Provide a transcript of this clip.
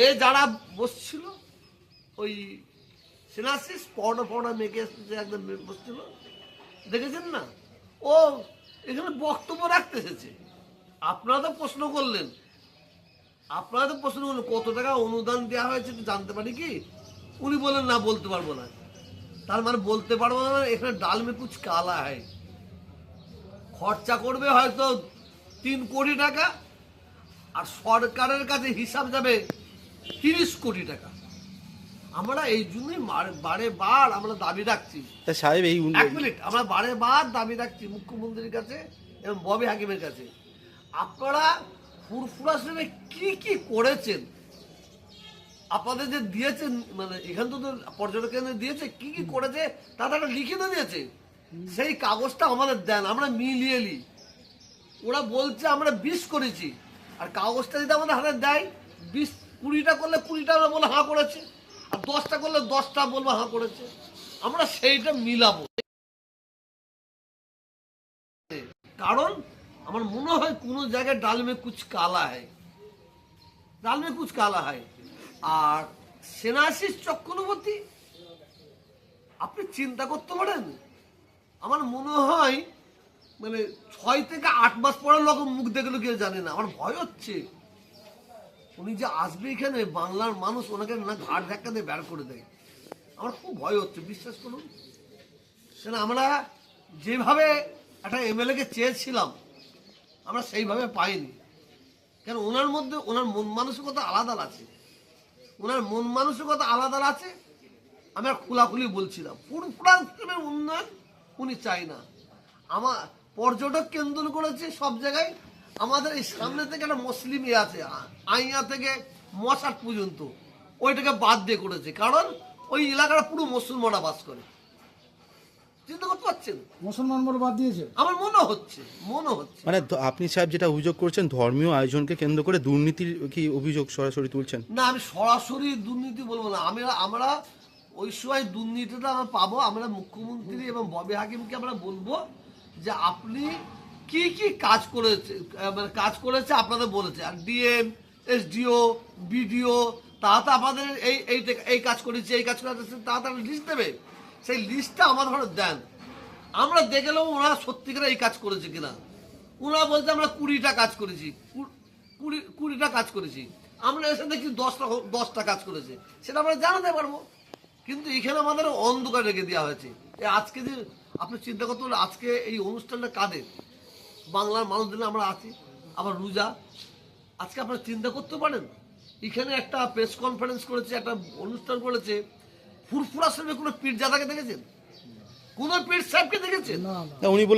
এ যারা বসছিল, ওই সিনাসিস পড়া পড়া মেঘে এসেছে একদম বসছিল, দেখেছেন না? ও এখানে বক্তব্য রাখতে এসেছে। আপনারা তো প্রশ্ন করলেন। আপনারা তো প্রশ্ন করলেন, কত টাকা অনুদান দেওয়া হয়েছে একটু জানতে পারি কি? উনি বলেন না, বলতে পারব না। তার মানে বলতে পারব না মানে এখানে ডাল মে কুচ কালা হয়। খরচা করবে হয়তো তিন কোটি টাকা, আর সরকারের কাছে হিসাব যাবে তিরিশ কোটি টাকা। আমরা এই জন্যই বারে বার আমরা দাবি রাখছি। সাহেব এই এক মিনিট আমরা বারে বার দাবি রাখছি মুখ্যমন্ত্রীর কাছে এবং ববি হাকিমের কাছে। আপনারা ফুরফুরা শ্রেণি কি কি করেছেন? আপনাদের যে দিয়েছেন মানে এখান তো পর্যটক কেন্দ্রে দিয়েছে কি কি করেছে তা তারা লিখিত দিয়েছে। সেই কাগজটা আমাদের দেন আমরা মিলিয়ে নিই। ওরা বলছে আমরা বিশ করেছি। আর কাগজটা যদি আমাদের হাতে দেয় বিশ কুড়িটা করলে কুড়িটা বলে হাঁ করেছে, আর দশটা করলে দশটা বলব হাঁ করেছে। আমরা সেইটা মিলাবো। কারণ আমার মনে হয় কোনো জায়গায় ডালমে কুচ কালা হয় ডালমে কুচ কালা হয় আর সেনাশিস চক্রবর্তী, আপনি চিন্তা করতে পারেন? আমার মনে হয় মানে ছয় থেকে আট মাস পরে লোক মুখ দেখলে, কেউ জানে না। আমার ভয় হচ্ছে। উনি যে আসবে এখানে, বাংলার মানুষ ওনাকে না ঘাট ধাক্কা দিয়ে বের করে দেয়। আমার খুব ভয় হচ্ছে, বিশ্বাস করুন। কেন, আমরা যেভাবে একটা এমএলএ কে চেয়েছিলাম, আমরা সেইভাবে পাইনি। কেন, ওনার মধ্যে, ওনার মন মানসিকতা আলাদা আছে। ওনার মন মানসিকতা আলাদা আছে, আমি আর খোলাখুলি বলছিলাম। ফুরফুরা উন্নয়ন উনি চাই না। আমার পর্যটক কেন্দ্র করেছে সব জায়গায় আমাদের এই সামনে থেকে একটা মুসলিম ইয়ে আছে আইয়া থেকে মশাট পর্যন্ত। ওইটাকে বাদ দিয়ে করেছে কারণ ওই এলাকাটা পুরো মুসলমানরা বাস করে। চিন্তা করতে পারছেন? মুসলমান বলে বাদ দিয়েছে? আমার মনে হচ্ছে মনে হচ্ছে। মানে আপনি সাহেব যেটা অভিযোগ করছেন ধর্মীয় আয়োজনকে কেন্দ্র করে দুর্নীতির কি অভিযোগ সরাসরি তুলছেন? না আমি সরাসরি দুর্নীতি বলব না। আমরা আমরা ওই সময় দুর্নীতিটা আমরা পাবো। আমরা মুখ্যমন্ত্রী এবং ববি হাকিমকে আমরা বলব যে আপনি কি কি কাজ করেছে মানে কাজ করেছে আপনাদের বলেছে। আর ডিএম, এসডিও, বিডিও, তারা তো আপনাদের এই এই তে- এই কাজ করেছে, এই কাজ করেছে তো লিস্ট দেবে। সেই লিস্টটা আমাদের ঘরে দেন। আমরা দেখলেও ওনারা সত্যিকার এই কাজ করেছে কিনা। ওনারা বলছে আমরা কুড়িটা কাজ করেছি। কুড়ি কুড়িটা কাজ করেছি। আমরা এসে দেখি দশটা দশটা কাজ করেছে। সেটা আমরা জানাতে পারব। কিন্তু এখানে আমাদের অন্ধকার রেখে দেওয়া হয়েছে। আজকে যে আপনি চিন্তা করতে হলে আজকে এই অনুষ্ঠানটা কাদের? বাংলার মানুষদের আমরা আছি আবার রোজা। আজকে আপনারা চিন্তা করতে পারেন এখানে একটা প্রেস কনফারেন্স করেছে একটা অনুষ্ঠান করেছে ফুরফুরা সাহেবের কোনো পীর জাদাকে দেখেছেন? কোনো পীর সাহেবকে দেখেছেন? না না। তা উনি বলে